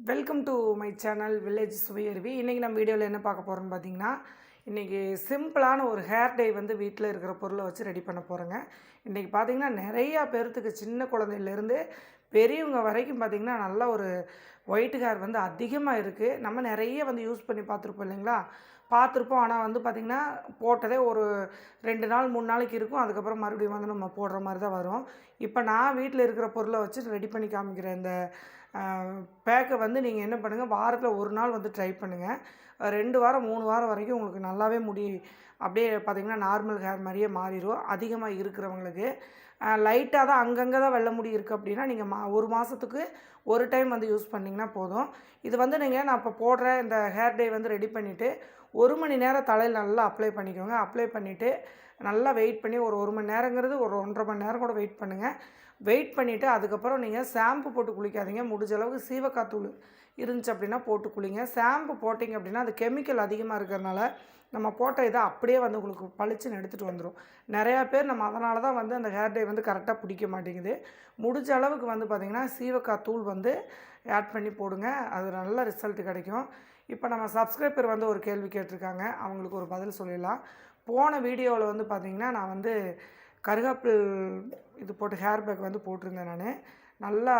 Welcome to my channel village Suvaiyaruvi இன்றைக்கி நம்ம வீடியோவில் என்ன பார்க்க போகிறோம்னு பார்த்தீங்கன்னா இன்றைக்கி சிம்பிளான ஒரு ஹேர் டை வந்து வீட்டில் இருக்கிற பொருளை வச்சு ரெடி பண்ண போகிறேங்க இன்றைக்கி பார்த்தீங்கன்னா நிறையா பேர்த்துக்கு சின்ன குழந்தையிலேருந்து பெரியவங்க வரைக்கும் பார்த்திங்கன்னா நல்ல ஒரு ஒயிட் ஹேர் வந்து அதிகமாக இருக்குது நம்ம நிறைய வந்து யூஸ் பண்ணி பார்த்துருப்போம் இல்லைங்களா? பார்த்துருப்போம். ஆனால் வந்து பார்த்திங்கன்னா போட்டதே ஒரு ரெண்டு நாள் மூணு நாளைக்கு இருக்கும். அதுக்கப்புறம் மறுபடியும் வந்து நம்ம போடுற மாதிரி தான் வரும். இப்போ நான் வீட்டில் இருக்கிற பொருளை வச்சு ரெடி பண்ணி காமிக்கிற இந்த பேக்கை வந்து நீங்கள் என்ன பண்ணுங்கள் வாரத்தில் ஒரு நாள் வந்து ட்ரை பண்ணுங்கள் ரெண்டு வாரம் மூணு வாரம் வரைக்கும் உங்களுக்கு நல்லாவே முடி அப்படியே பார்த்திங்கன்னா நார்மல் ஹேர் மாதிரியே மாறிடும். அதிகமாக இருக்கிறவங்களுக்கு லைட்டாக தான் அங்கங்கே தான் வெள்ளை முடி இருக்குது அப்படின்னா நீங்கள் மா ஒரு மாதத்துக்கு ஒரு டைம் வந்து யூஸ் பண்ணிங்கன்னா போதும். இது வந்து நீங்கள் நான் இப்போ போடுற இந்த ஹேர் டே வந்து ரெடி பண்ணிவிட்டு ஒரு மணி நேரம் தலையில் நல்லா அப்ளை பண்ணிக்கோங்க. அப்ளை பண்ணிவிட்டு நல்லா வெயிட் பண்ணி ஒரு ஒரு மணி நேரங்கிறது ஒரு ஒன்றரை மணி நேரம் கூட வெயிட் பண்ணுங்கள் வெயிட் பண்ணிவிட்டு அதுக்கப்புறம் நீங்கள் ஷாம்பு போட்டு குளிக்காதீங்க. முடிஞ்ச அளவுக்கு சீவக்காத்தூள் இருந்துச்சு அப்படின்னா போட்டு குளிங்க. ஷாம்பு போட்டிங்க அப்படின்னா அது கெமிக்கல் அதிகமாக இருக்கிறதுனால நம்ம போட்ட இதை அப்படியே வந்து உங்களுக்கு பளிச்சுன்னு எடுத்துகிட்டு வந்துடும் நிறையா பேர் நம்ம அதனால தான் வந்து அந்த ஹேர் டே வந்து கரெக்டாக பிடிக்க மாட்டேங்குது. முடிஞ்ச அளவுக்கு வந்து பார்த்திங்கன்னா சீவக்காய் தூள் வந்து ஆட் பண்ணி போடுங்க. அது நல்ல ரிசல்ட் கிடைக்கும். இப்போ நம்ம சப்ஸ்கிரைபர் வந்து ஒரு கேள்வி கேட்டிருக்காங்க. அவங்களுக்கு ஒரு பதில் சொல்லிடலாம். போன வீடியோவில் வந்து பார்த்திங்கன்னா நான் வந்து கருகாப்பில் இது போட்டு ஹேர் பேக் வந்து போட்டிருந்தேன் நான். நல்லா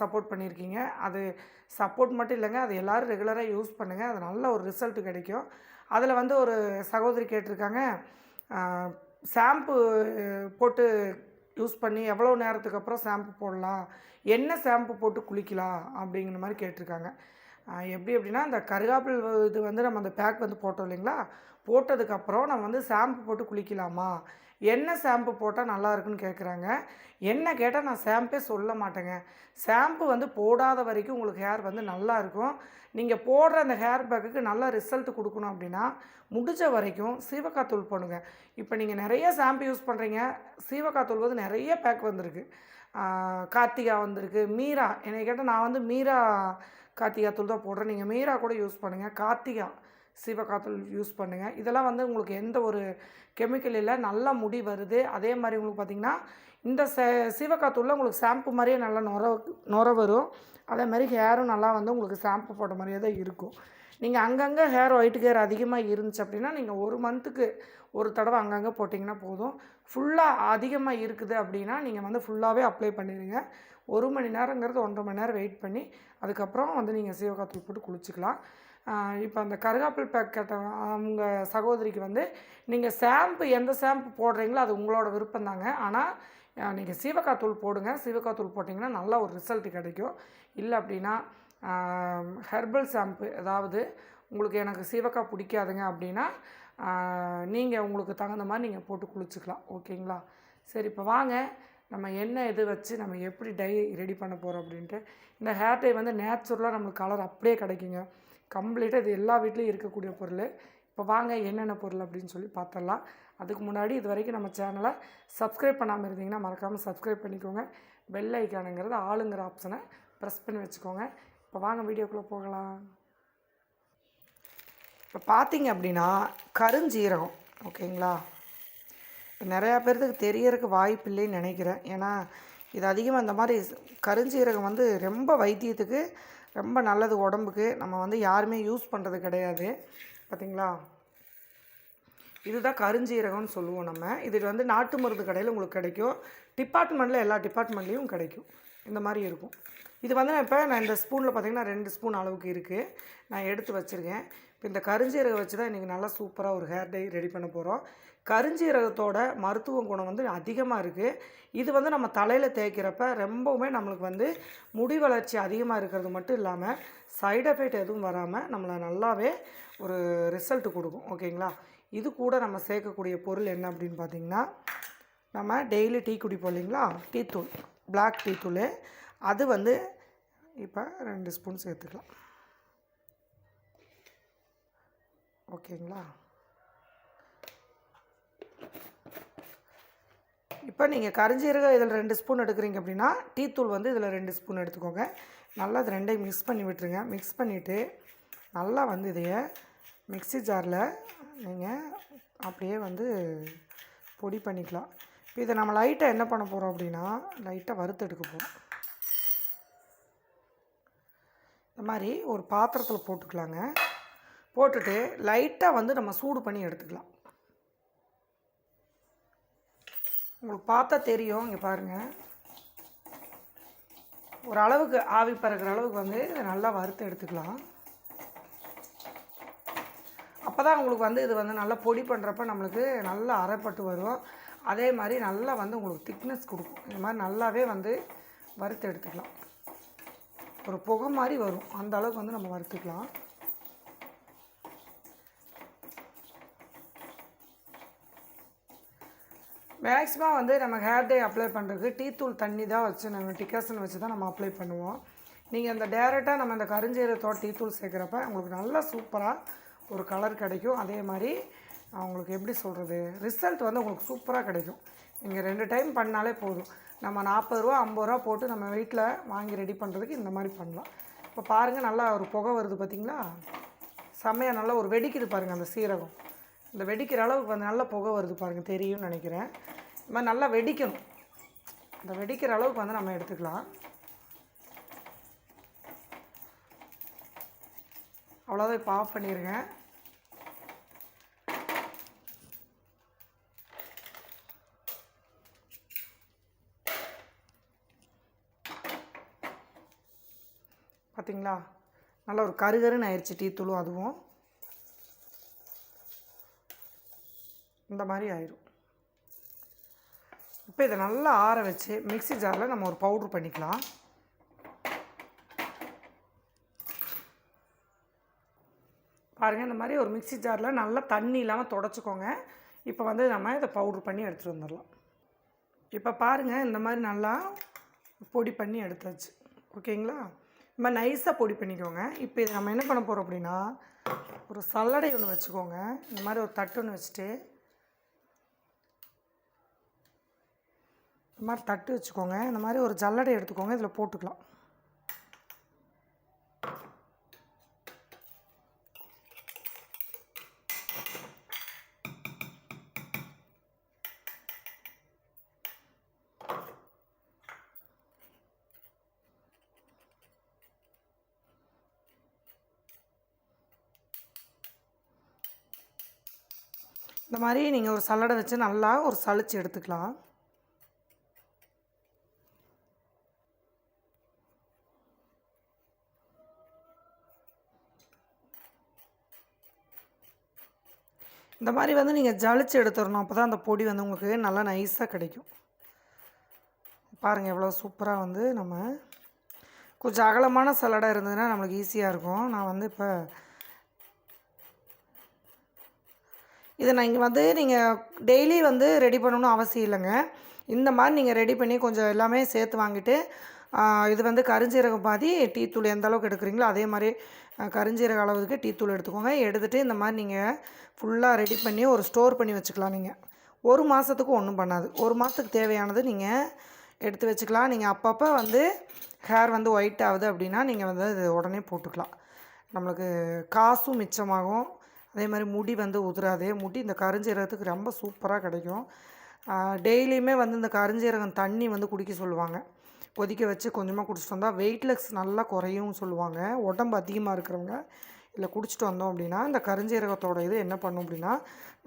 சப்போர்ட் பண்ணியிருக்கீங்க. அது சப்போர்ட் மட்டும் இல்லைங்க அது எல்லோரும் ரெகுலராக யூஸ் பண்ணுங்கள் அது நல்ல ஒரு ரிசல்ட் கிடைக்கும். அதில் வந்து ஒரு சகோதரி கேட்டிருக்காங்க ஷாம்பு போட்டு யூஸ் பண்ணி எவ்வளோ நேரத்துக்கு அப்புறம் ஷாம்பு போடலாம்? என்ன ஷாம்பு போட்டு குளிக்கலாம்? அப்படிங்கிற மாதிரி கேட்டிருக்காங்க. எப்படி அப்படின்னா இந்த கருகாப்பில் இது வந்து நம்ம அந்த பேக் வந்து போட்டோம் இல்லைங்களா? போட்டதுக்கப்புறம் நம்ம வந்து ஷாம்பு போட்டு குளிக்கலாமா? என்ன ஷாம்பு போட்டால் நல்லா இருக்குன்னு கேட்குறாங்க என்ன கேட்டால் நான் ஷாம்பே சொல்ல மாட்டேங்க. ஷாம்பு வந்து போடாத வரைக்கும் உங்களுக்கு ஹேர் வந்து நல்லா இருக்கும். நீங்கள் போடுற அந்த ஹேர் பேக்குக்கு நல்ல ரிசல்ட் கொடுக்கணும் அப்படின்னா முடிஞ்ச வரைக்கும் சீவக்காத்தூள் போடுங்க. இப்போ நீங்கள் நிறைய ஷாம்பு யூஸ் பண்ணுறீங்க சீவக்காத்தூள் வந்து நிறைய பேக் வந்திருக்கு. கார்த்திகா வந்திருக்கு மீரா. என்னை கேட்டால் நான் வந்து மீரா கார்த்திகா தூள் தான் போடுறேன். நீங்கள் மீரா கூட யூஸ் பண்ணுங்கள் கார்த்திகா சிவகாத்தூள் யூஸ் பண்ணுங்கள் இதெல்லாம் வந்து உங்களுக்கு எந்த ஒரு கெமிக்கல் இல்லை. நல்ல முடி வருது. அதே மாதிரி உங்களுக்கு பார்த்திங்கன்னா இந்த ச சிவகாத்தூளில் உங்களுக்கு ஷாம்பு மாதிரியே நல்லா நுர நுர வரும். அதே மாதிரி ஹேரும் நல்லா வந்து உங்களுக்கு ஷாம்பு போட்ட மாதிரியே தான் இருக்கும். நீங்கள் அங்கங்கே ஹேர் ஒயிட் ஹேர் அதிகமாக இருந்துச்சு அப்படின்னா நீங்கள் ஒரு மந்த்துக்கு ஒரு தடவை அங்கங்கே போட்டிங்கன்னா போதும். ஃபுல்லாக அதிகமாக இருக்குது அப்படின்னா நீங்கள் வந்து ஃபுல்லாகவே அப்ளை பண்ணிடுங்க. ஒரு மணி நேரங்கிறது ஒன்றரை மணி நேரம் வெயிட் பண்ணி அதுக்கப்புறம் வந்து நீங்கள் சீவக்காத்தூள் போட்டு குளிச்சிக்கலாம். இப்போ அந்த கருகாப்பில் பேக் கேட்ட அவங்க சகோதரிக்கு வந்து நீங்கள் ஷாம்பு எந்த ஷாம்பு போடுறீங்களோ அது உங்களோட விருப்பம் தாங்க. ஆனால் நீங்கள் சீவக்காத்தூள் போடுங்க. சீவக்காத்தூள் போட்டிங்கன்னா நல்ல ஒரு ரிசல்ட் கிடைக்கும். இல்லை அப்படின்னா ஹெர்பல் ஷாம்பு அதாவது உங்களுக்கு எனக்கு சீவக்காய் பிடிக்காதுங்க அப்படின்னா நீங்கள் உங்களுக்கு தகுந்த மாதிரி நீங்கள் போட்டு குளிச்சுக்கலாம். ஓகேங்களா? சரி இப்போ வாங்க. நம்ம என்ன இது வச்சு நம்ம எப்படி டை ரெடி பண்ண போகிறோம் அப்படின்ட்டு இந்த ஹேர் டை வந்து நேச்சுரலாக நம்மளுக்கு கலர் அப்படியே கிடைக்குங்க. கம்ப்ளீட்டாக இது எல்லா வீட்லேயும் இருக்கக்கூடிய பொருள். இப்போ வாங்க என்னென்ன பொருள் அப்படின்னு சொல்லி பார்த்துடலாம் அதுக்கு முன்னாடி இது வரைக்கும் நம்ம சேனலை சப்ஸ்கிரைப் பண்ணாமல் இருந்தீங்கன்னா மறக்காமல் சப்ஸ்கிரைப் பண்ணிக்கோங்க. பெல் ஐக்கானுங்கிறது ஆளுங்கிற ஆப்ஷனை ப்ரெஸ் பண்ணி வச்சுக்கோங்க. இப்போ வாங்க வீடியோக்குள்ளே போகலாம். இப்போ பார்த்தீங்க அப்படின்னா கருஞ்சீரகம் ஓகேங்களா நிறையா பேர்த்துக்கு தெரியறதுக்கு வாய்ப்பு இல்லைன்னு நினைக்கிறேன். ஏன்னா இது அதிகமாக இந்த மாதிரி கருஞ்சீரகம் வந்து ரொம்ப வைத்தியத்துக்கு ரொம்ப நல்லது உடம்புக்கு. நம்ம வந்து யாருமே யூஸ் பண்ணுறது கிடையாது. பார்த்திங்களா இதுதான் கருஞ்சீரகம்னு சொல்லுவோம் நம்ம. இது வந்து நாட்டு மருந்து கடையில் உங்களுக்கு கிடைக்கும். டிபார்ட்மெண்ட்டில் எல்லா டிபார்ட்மெண்ட்லேயும் கிடைக்கும். இந்த மாதிரி இருக்கும். இது வந்து நான் இப்போ நான் இந்த ஸ்பூனில் பார்த்திங்கன்னா ரெண்டு ஸ்பூன் அளவுக்கு இருக்குது நான் எடுத்து வச்சுருக்கேன். இப்போ இந்த கருஞ்சீரகம் வச்சு தான் இன்றைக்கி நல்லா சூப்பராக ஒரு ஹேர் டை ரெடி பண்ண போகிறோம் கருஞ்சீரகத்தோட மருத்துவ குணம் வந்து அதிகமாக இருக்குது இது வந்து நம்ம தலையில் தேய்க்கிறப்ப ரொம்பவுமே நம்மளுக்கு வந்து முடி வளர்ச்சி அதிகமாக இருக்கிறது மட்டும் இல்லாமல் சைடு எஃபெக்ட் எதுவும் வராமல் நம்மளை நல்லாவே ஒரு ரிசல்ட் கொடுக்கும். ஓகேங்களா? இது கூட நம்ம சேர்க்கக்கூடிய பொருள் என்ன அப்படின்னு பார்த்திங்கன்னா நம்ம டெய்லி டீ குடிப்போம் இல்லைங்களா? டீத்தூள் பிளாக் டீத்தூள் அது வந்து இப்போ ரெண்டு ஸ்பூன் சேர்த்துக்கலாம். ஓகேங்களா? இப்போ நீங்கள் கரிஞ்சீரகம் இதில் ரெண்டு ஸ்பூன் எடுக்கிறீங்க அப்படின்னா டீத்தூள் வந்து இதில் ரெண்டு ஸ்பூன் எடுத்துக்கோங்க. நல்லா இது ரெண்டையும் மிக்ஸ் பண்ணி விட்டுருங்க. மிக்ஸ் பண்ணிவிட்டு நல்லா வந்து இதைய மிக்ஸி ஜாரில் நீங்கள் அப்படியே வந்து பொடி பண்ணிக்கலாம். இப்போ இதை நம்ம லைட்டாக என்ன பண்ண போகிறோம் அப்படின்னா லைட்டாக வறுத்து எடுக்க போகிறோம் இந்த மாதிரி ஒரு பாத்திரத்தில் போட்டுக்கலாங்க. போட்டுட்டு லைட்டாக வந்து நம்ம சூடு பண்ணி எடுத்துக்கலாம். உங்களுக்கு பார்த்தா தெரியும் இங்கே பாருங்கள் ஒரு அளவுக்கு ஆவி பறக்கிற அளவுக்கு வந்து இதை நல்லா வறுத்து எடுத்துக்கலாம். அப்போ தான் உங்களுக்கு வந்து இது வந்து நல்லா பொடி பண்ணுறப்ப நம்மளுக்கு நல்லா அரைப்பட்டு வரும். அதே மாதிரி நல்லா வந்து உங்களுக்கு திக்னஸ் கொடுக்கும். இந்த மாதிரி நல்லாவே வந்து வறுத்து எடுத்துக்கலாம். ஒரு புகை மாதிரி வரும். அந்த அளவுக்கு வந்து நம்ம வறுத்துக்கலாம். மேக்ஸிமம் வந்து நம்ம ஹேர் டே அப்ளை பண்ணுறதுக்கு டீ தூள் தண்ணி தான் வச்சு நம்ம டிகாசன் வச்சு தான் நம்ம அப்ளை பண்ணுவோம். நீங்கள் அந்த டேரெக்டாக நம்ம அந்த கருஞ்சீரத்தோட டீ தூள் சேர்க்குறப்ப உங்களுக்கு நல்லா சூப்பராக ஒரு கலர் கிடைக்கும். அதே மாதிரி அவங்களுக்கு எப்படி சொல்கிறது ரிசல்ட் வந்து உங்களுக்கு சூப்பராக கிடைக்கும். நீங்கள் ரெண்டு டைம் பண்ணாலே போதும். நம்ம நாற்பது ரூபா ஐம்பது ரூபா போட்டு நம்ம வீட்டில் வாங்கி ரெடி பண்ணுறதுக்கு இந்த மாதிரி பண்ணலாம். இப்போ பாருங்கள் நல்லா ஒரு புகை வருது பார்த்திங்களா செம்மையாக நல்லா ஒரு வெடிக்குது பாருங்கள் அந்த சீரகம். இந்த வெடிக்கிற அளவுக்கு வந்து நல்லா புகை வருது பாருங்கள் தெரியும்னு நினைக்கிறேன். இது மாதிரி நல்லா வெடிக்கணும். இந்த வெடிக்கிற அளவுக்கு வந்து நம்ம எடுத்துக்கலாம். அவ்வளோதான் இப்போ ஆஃப் பண்ணிடுங்க பார்த்தீங்களா நல்லா ஒரு கருகருன்னு ஆயிடுச்சு டீ தூளும் அதுவும். அந்த மாதிரி ஆயிரும். இப்போ இதை நல்லா ஆற வச்சு மிக்ஸி ஜாரில் நம்ம ஒரு பவுட்ரு பண்ணிக்கலாம். பாருங்கள் இந்த மாதிரி ஒரு மிக்ஸி ஜாரில் நல்லா தண்ணி இல்லாமல் தொடச்சிக்கோங்க. இப்போ வந்து நம்ம இதை பவுட்ரு பண்ணி எடுத்துகிட்டு வந்துடலாம். இப்போ பாருங்கள் இந்த மாதிரி நல்லா பொடி பண்ணி எடுத்தாச்சு. ஓகேங்களா? நம்ம நைஸாக பொடி பண்ணிக்கோங்க. இப்போ இதை நம்ம என்ன பண்ண போகிறோம் அப்படின்னா ஒரு சல்லடை ஒன்று வச்சுக்கோங்க. இந்த மாதிரி ஒரு தட்டு ஒன்று வச்சுட்டு இந்த மாதிரி தட்டு வச்சுக்கோங்க. இந்த மாதிரி ஒரு ஜல்லடை எடுத்துக்கோங்க. இதில் போட்டுக்கலாம். இந்த மாதிரி நீங்கள் ஒரு சல்லடை வச்சு நல்லா ஒரு சளிச்சு எடுத்துக்கலாம். இந்த மாதிரி வந்து நீங்கள் ஜலிச்சு எடுத்துடணும் அப்போ தான் அந்த பொடி வந்து உங்களுக்கு நல்லா நைஸாக கிடைக்கும். பாருங்கள் எவ்வளோ சூப்பராக வந்து நம்ம கொஞ்சம் அகலமான சலடாக இருந்ததுன்னா நம்மளுக்கு ஈஸியாக இருக்கும். நான் வந்து இப்போ இதை நான் இங்கே வந்து நீங்கள் டெய்லி வந்து ரெடி பண்ணணும்னு அவசியம் இல்லைங்க. இந்த மாதிரி நீங்கள் ரெடி பண்ணி கொஞ்சம் எல்லாமே சேர்த்து வாங்கிட்டு இது வந்து கருஞ்சீரகம் பாதி டீ தூள் எந்த அளவுக்கு எடுக்கிறீங்களோ அதே மாதிரி கருஞ்சீரக அளவுக்கு டீத்தூள் எடுத்துக்கோங்க. எடுத்துகிட்டு இந்த மாதிரி நீங்கள் ஃபுல்லாக ரெடி பண்ணி ஒரு ஸ்டோர் பண்ணி வச்சுக்கலாம் நீங்கள் ஒரு மாதத்துக்கு ஒன்றும் பண்ணாது. ஒரு மாதத்துக்கு தேவையானது நீங்கள் எடுத்து வச்சுக்கலாம். நீங்கள் அப்பப்போ வந்து ஹேர் வந்து ஒயிட் ஆகுது அப்படின்னா நீங்கள் வந்து அது உடனே போட்டுக்கலாம். நம்மளுக்கு காசும் மிச்சமாகும். அதே மாதிரி முடி வந்து உதிராது. முடி இந்த கருஞ்சீரகத்துக்கு ரொம்ப சூப்பராக கிடைக்கும். டெய்லியுமே வந்து இந்த கருஞ்சீரகம் தண்ணி வந்து குடிக்க சொல்லுவாங்க. கொதிக்க வச்சு கொஞ்சமாக குடிச்சிட்டு வந்தால் வெயிட்லெஸ் நல்லா குறையும் சொல்லுவாங்க. உடம்பு அதிகமாக இருக்கிறவங்க. இல்லை குடிச்சிட்டு வந்தோம் அப்படின்னா இந்த கருஞ்சீரகத்தோட இது என்ன பண்ணும் அப்படின்னா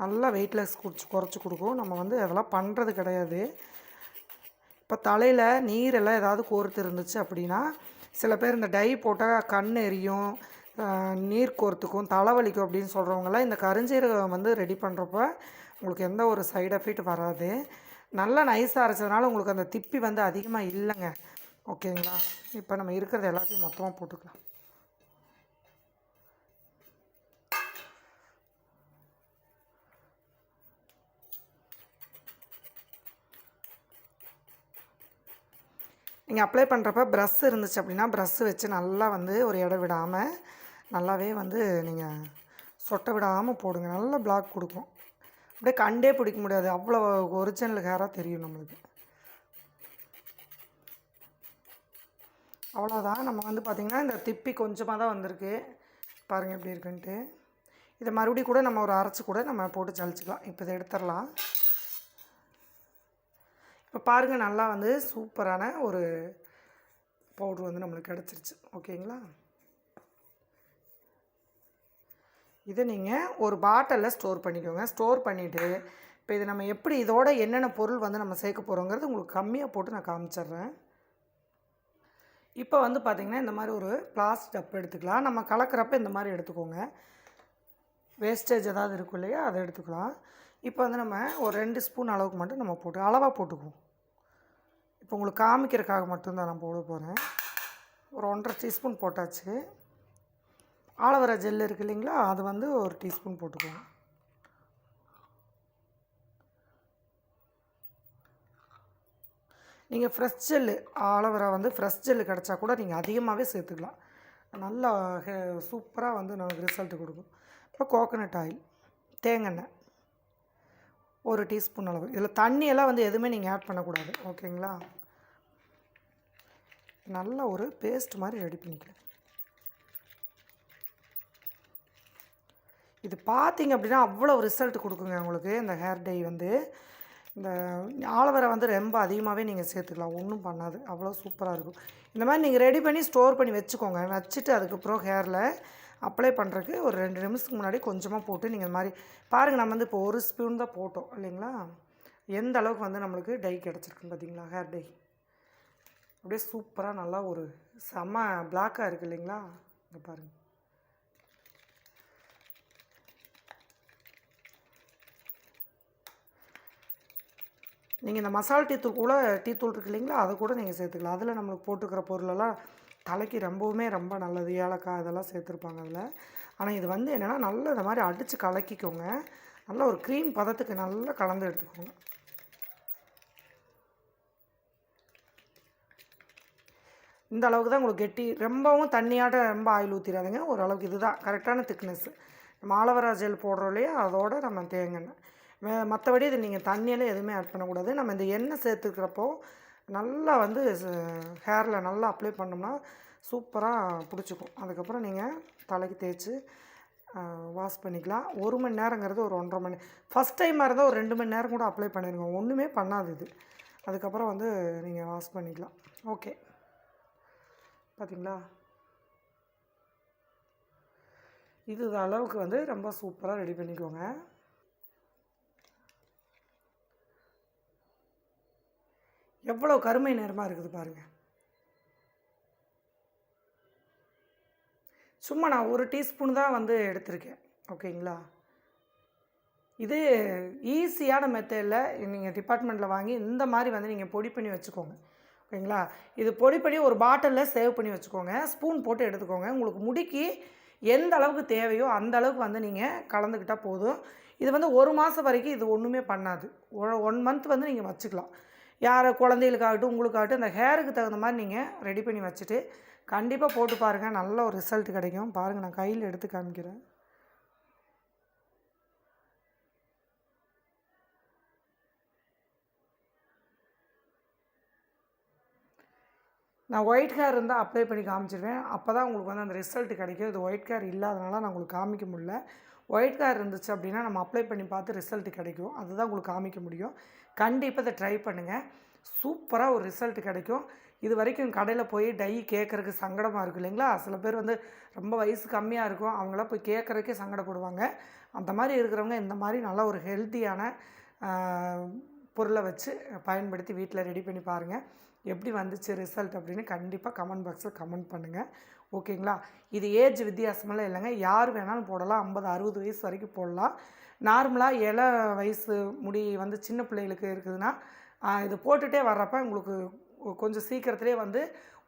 நல்லா வெயிட்லெஸ் குடிச்சு குறைச்சி கொடுக்கும். நம்ம வந்து அதெல்லாம் பண்ணுறது கிடையாது. இப்போ தலையில் நீரெல்லாம் ஏதாவது கோர்த்து இருந்துச்சு அப்படின்னா சில பேர் இந்த டை போட்டால் கண் எரியும் நீர் கோர்த்துக்கும் தலைவலிக்கும் அப்படின்னு சொல்கிறவங்களாம் இந்த கருஞ்சீரகம் வந்து ரெடி பண்ணுறப்ப உங்களுக்கு எந்த ஒரு சைடு எஃபெக்ட் வராது. நல்லா நைஸாக அரைச்சதுனால உங்களுக்கு அந்த திப்பி வந்து அதிகமாக இல்லைங்க. ஓகேங்களா இப்போ நம்ம இருக்கிறது எல்லாத்தையும் மொத்தமாக போட்டுக்கலாம். நீங்கள் அப்ளை பண்ணுறப்ப ப்ரஷ் இருந்துச்சு அப்படின்னா ப்ரஷ் வச்சு நல்லா வந்து ஒரு இடம் விடாமல் நல்லாவே வந்து நீங்கள் சொட்டை விடாமல் போடுங்க. நல்லா பிளாக் கொடுக்கும். அப்படியே கண்டே பிடிக்க முடியாது. அவ்வளோ ஒரிஜினல் ஹேராக தெரியும் நம்மளுக்கு. அவ்வளோதான் நம்ம வந்து பார்த்திங்கன்னா இந்த திப்பி கொஞ்சமாக தான் வந்திருக்கு. பாருங்கள் எப்படி இருக்குன்ட்டு. இதை மறுபடியும் கூட நம்ம ஒரு அரைச்சி கூட நம்ம போட்டு சளிச்சிக்கலாம் இப்போ இதை எடுத்துடலாம். இப்போ பாருங்கள் நல்லா வந்து சூப்பரான ஒரு பவுட்ரு வந்து நம்மளுக்கு கிடச்சிருச்சு. ஓகேங்களா? இதை நீங்கள் ஒரு பாட்டிலில் ஸ்டோர் பண்ணிக்கோங்க. ஸ்டோர் பண்ணிவிட்டு இப்போ இது நம்ம எப்படி இதோட என்னென்ன பொருள் வந்து நம்ம சேர்க்க போகிறோங்கிறது உங்களுக்கு கம்மியாக போட்டு நான் காமிச்சிட்றேன். இப்போ வந்து பார்த்திங்கன்னா இந்த மாதிரி ஒரு பிளாஸ்டிக் டப் எடுத்துக்கலாம். நம்ம கலக்கிறப்ப இந்த மாதிரி எடுத்துக்கோங்க. வேஸ்டேஜ் ஏதாவது இருக்கும் இல்லையா அதை எடுத்துக்கலாம். இப்போ வந்து நம்ம ஒரு ரெண்டு ஸ்பூன் அளவுக்கு மட்டும் நம்ம போட்டு அளவாக போட்டுக்குவோம். இப்போ உங்களுக்கு காமிக்கிறதுக்காக மட்டும்தான் நான் போட போகிறேன் ஒரு ஒன்றரை டீஸ்பூன் போட்டாச்சு. ஆலவரா ஜெல் இருக்கு இல்லைங்களா? அது வந்து ஒரு டீஸ்பூன் போட்டுக்கோங்க. நீங்கள் ஃப்ரெஷ் ஜெல்லு ஆலோவேரா வந்து ஃப்ரெஷ் ஜெல்லு கிடச்சா கூட நீங்கள் அதிகமாகவே சேர்த்துக்கலாம். நல்லா ஹே சூப்பராக வந்து நமக்கு ரிசல்ட் கொடுக்கும். இப்போ கோகனட் ஆயில் தேங்காய் ஒரு டீஸ்பூன் அளவு. இதில் தண்ணியெல்லாம் வந்து எதுவுமே நீங்கள் ஆட் பண்ணக்கூடாது. ஓகேங்களா நல்ல ஒரு பேஸ்ட் மாதிரி ரெடி பண்ணிக்கலாம். இது பார்த்தீங்க அப்படின்னா அவ்வளோ ரிசல்ட் கொடுக்குங்க உங்களுக்கு. இந்த ஹேர் டை வந்து இந்த ஆலோவேரா வந்து ரொம்ப அதிகமாகவே நீங்கள் சேர்த்துக்கலாம். ஒன்றும் பண்ணாது. அவ்வளோ சூப்பராக இருக்கும். இந்த மாதிரி நீங்கள் ரெடி பண்ணி ஸ்டோர் பண்ணி வச்சுக்கோங்க. வச்சுட்டு அதுக்கப்புறம் ஹேரில் அப்ளை பண்ணுறதுக்கு ஒரு ரெண்டு நிமிஷத்துக்கு முன்னாடி கொஞ்சமாக போட்டு நீங்கள் இந்த மாதிரி பாருங்கள் நம்ம வந்து இப்போ ஒரு ஸ்பூன் தான் போட்டோம் இல்லைங்களா? எந்த அளவுக்கு வந்து நம்மளுக்கு டை கிடச்சிருக்குன்னு பார்த்தீங்களா ஹேர் டை அப்படியே சூப்பராக நல்லா ஒரு செம்ம பிளாக்காக இருக்குது இல்லைங்களா? இங்கே பாருங்கள் நீங்கள் இந்த மசாலா டீத்தூள் கூட டீத்தூள் இருக்கு இல்லைங்களா? அதை கூட நீங்கள் சேர்த்துக்கலாம். அதில் நம்மளுக்கு போட்டுக்கிற பொருளெல்லாம் தலைக்கு ரொம்பவுமே ரொம்ப நல்லது. ஏலக்காய் இதெல்லாம் சேர்த்துருப்பாங்க அதில். ஆனால் இது வந்து என்னென்னா நல்லா இந்த மாதிரி அடித்து கலக்கிக்கோங்க. நல்ல ஒரு க்ரீம் பதத்துக்கு நல்லா கலந்து எடுத்துக்கோங்க. இந்த அளவுக்கு தான் உங்களுக்கு கெட்டி ரொம்பவும் தண்ணியாட்ட ரொம்ப ஆயில் ஊற்றிடாதுங்க ஓரளவுக்கு இதுதான். கரெக்டான திக்னஸ் நம்ம ஆலவரா ஜெல் போடுறோம் இல்லையா? அதோட நம்ம தேங்காய் மற்றபடி இது நீங்கள் தண்ணியெல்லாம் எதுவுமே ஆட் பண்ணக்கூடாது. நம்ம இந்த எண்ணெய் சேர்த்துக்கிறப்போ நல்லா வந்து ஹேரில் நல்லா அப்ளை பண்ணோம்னா சூப்பராக பிடிச்சிக்கும். அதுக்கப்புறம் நீங்கள் தலைக்கு தேய்ச்சி வாஷ் பண்ணிக்கலாம். ஒரு மணி நேரங்கிறது ஒரு ஒன்றரை மணி ஃபஸ்ட் டைமாக இருந்தால் ஒரு ரெண்டு மணி நேரம் கூட அப்ளை பண்ணிடுங்க ஒன்றுமே பண்ணாது இது. அதுக்கப்புறம் வந்து நீங்கள் வாஷ் பண்ணிக்கலாம். ஓகே பார்த்தீங்களா இது அளவுக்கு வந்து ரொம்ப சூப்பராக ரெடி பண்ணிக்கோங்க. எவ்வளோ கருமை நேரமாக இருக்குது பாருங்கள் சும்மா நான் ஒரு டீஸ்பூன் தான் வந்து எடுத்திருக்கேன். ஓகேங்களா? இது ஈஸியான மெத்தடில் நீங்கள் டிபார்ட்மெண்ட்டில் வாங்கி இந்த மாதிரி வந்து நீங்கள் பொடி பண்ணி வச்சுக்கோங்க. ஓகேங்களா? இது பொடி பண்ணி ஒரு பாட்டிலில் சேவ் பண்ணி வச்சுக்கோங்க. ஸ்பூன் போட்டு எடுத்துக்கோங்க. உங்களுக்கு முடிக்கு எந்த அளவுக்கு தேவையோ அந்த அளவுக்கு வந்து நீங்கள் கலந்துக்கிட்டால் போதும். இது வந்து ஒரு மாதம் வரைக்கும் இது ஒன்றுமே பண்ணாது. ஒன் மந்த் வந்து நீங்கள் வச்சுக்கலாம். யார் குழந்தைகளுக்காகட்டும் உங்களுக்காகட்டும் இந்த ஹேருக்கு தகுந்த மாதிரி நீங்கள் ரெடி பண்ணி வச்சுட்டு கண்டிப்பாக போட்டு பாருங்கள் நல்ல ஒரு ரிசல்ட் கிடைக்கும். பாருங்கள் நான் கையில் எடுத்து காமிக்கிறேன். நான் ஒயிட் ஹேர் இருந்தால் அப்ளை பண்ணி காமிச்சிருவேன். அப்போ தான் உங்களுக்கு வந்து அந்த ரிசல்ட் கிடைக்கும். இது ஒயிட் ஹேர் இல்லாதனால நான் உங்களுக்கு காமிக்க முடியல. ஒயிட் ஹேர் இருந்துச்சு அப்படின்னா நம்ம அப்ளை பண்ணி பார்த்து ரிசல்ட் கிடைக்கும். அதுதான் உங்களுக்கு காமிக்க முடியும். கண்டிப்பாக இதை ட்ரை பண்ணுங்கள் சூப்பராக ஒரு ரிசல்ட் கிடைக்கும். இது வரைக்கும் கடையில் போய் டை கேட்குறக்கு சங்கடமாக இருக்கும் இல்லைங்களா? சில பேர் வந்து ரொம்ப வயசு கம்மியாக இருக்கும். அவங்களாம் போய் கேட்குறக்கே சங்கடப்படுவாங்க. அந்த மாதிரி இருக்கிறவங்க இந்த மாதிரி நல்ல ஒரு ஹெல்த்தியான பொருளை வச்சு பயன்படுத்தி வீட்டில் ரெடி பண்ணி பாருங்கள் எப்படி வந்துச்சு ரிசல்ட் அப்படின்னு கண்டிப்பாக கமெண்ட் பாக்ஸில் கமெண்ட் பண்ணுங்கள் ஓகேங்களா இது ஏஜ் வித்தியாசமெல்லாம் இல்லைங்க. யார் வேணாலும் போடலாம். ஐம்பது அறுபது வயசு வரைக்கும் போடலாம். நார்மலாக இலை வயசு முடி வந்து சின்ன பிள்ளைகளுக்கு இருக்குதுன்னா இது போட்டுகிட்டே வர்றப்ப உங்களுக்கு கொஞ்சம் சீக்கிரத்துலேயே வந்து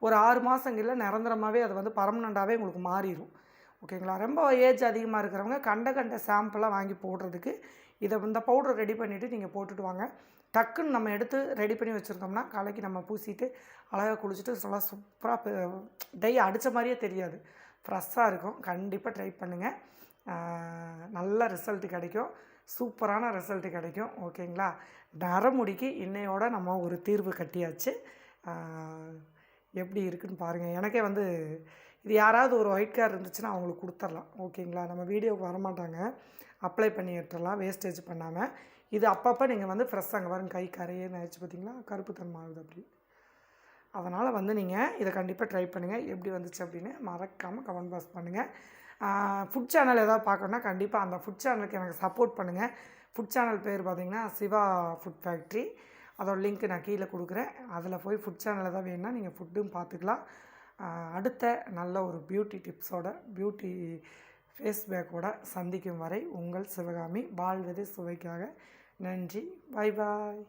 ஒரு ஆறு மாதங்களில் நிரந்தரமாகவே அது வந்து பர்மனண்ட்டாகவே உங்களுக்கு மாறிடும் ஓகேங்களா ரொம்ப ஏஜ் அதிகமாக இருக்கிறவங்க கண்ட கண்ட சாம்பிளாக வாங்கி போடுறதுக்கு இதை இந்த பவுடர் ரெடி பண்ணிவிட்டு நீங்கள் போட்டுட்டு வாங்க. டக்குன்னு நம்ம எடுத்து ரெடி பண்ணி வச்சுருந்தோம்னா காலைக்கு நம்ம பூசிட்டு அழகாக குளிச்சுட்டு நல்லா சூப்பராக டை அடித்த மாதிரியே தெரியாது. ஃப்ரெஷ்ஷாக இருக்கும். கண்டிப்பாக ட்ரை பண்ணுங்கள் நல்ல ரிசல்ட்டு கிடைக்கும். சூப்பரான ரிசல்ட்டு கிடைக்கும். ஓகேங்களா? நரமுடிக்கு இன்னையோட நம்ம ஒரு தீர்வு கட்டியாச்சு. எப்படி இருக்குன்னு பாருங்கள் எனக்கே வந்து இது யாராவது ஒரு ஒயிட் கார் இருந்துச்சுன்னா அவங்களுக்கு கொடுத்துர்லாம். ஓகேங்களா? நம்ம வீடியோவுக்கு வரமாட்டாங்க. அப்ளை பண்ணி எடுத்துடலாம் வேஸ்டேஜ் பண்ணாமல் இது அப்பப்போ நீங்கள் வந்து ஃப்ரெஷ்ஷாக அங்கே வரும் கை கரையே நினச்சி பார்த்தீங்களா கருப்பு தன்மை ஆகுது அப்படி. அதனால் வந்து நீங்கள் இதை கண்டிப்பாக ட்ரை பண்ணுங்கள் எப்படி வந்துச்சு அப்படின்னு மறக்காமல் கமெண்ட் பாஸ் பண்ணுங்கள் ஃபுட் சேனல் ஏதாவது பார்க்கணுன்னா கண்டிப்பாக அந்த ஃபுட் சேனலுக்கு எனக்கு சப்போர்ட் பண்ணுங்கள் ஃபுட் சேனல் பேர் பார்த்திங்கன்னா சிவா ஃபுட் ஃபேக்ட்ரி அதோட லிங்க் நான் கீழே கொடுக்குறேன். அதில் போய் ஃபுட் சேனல் தான் வேணும்னா நீங்கள் ஃபுட்டும் பார்த்துக்கலாம். அடுத்த நல்ல ஒரு பியூட்டி டிப்ஸோட பியூட்டி ஃபேஸ்பேக்கோட சந்திக்கும் வரை உங்கள் சிவகாமி வாழ்வது சுவைக்காக நன்றி. Bye bye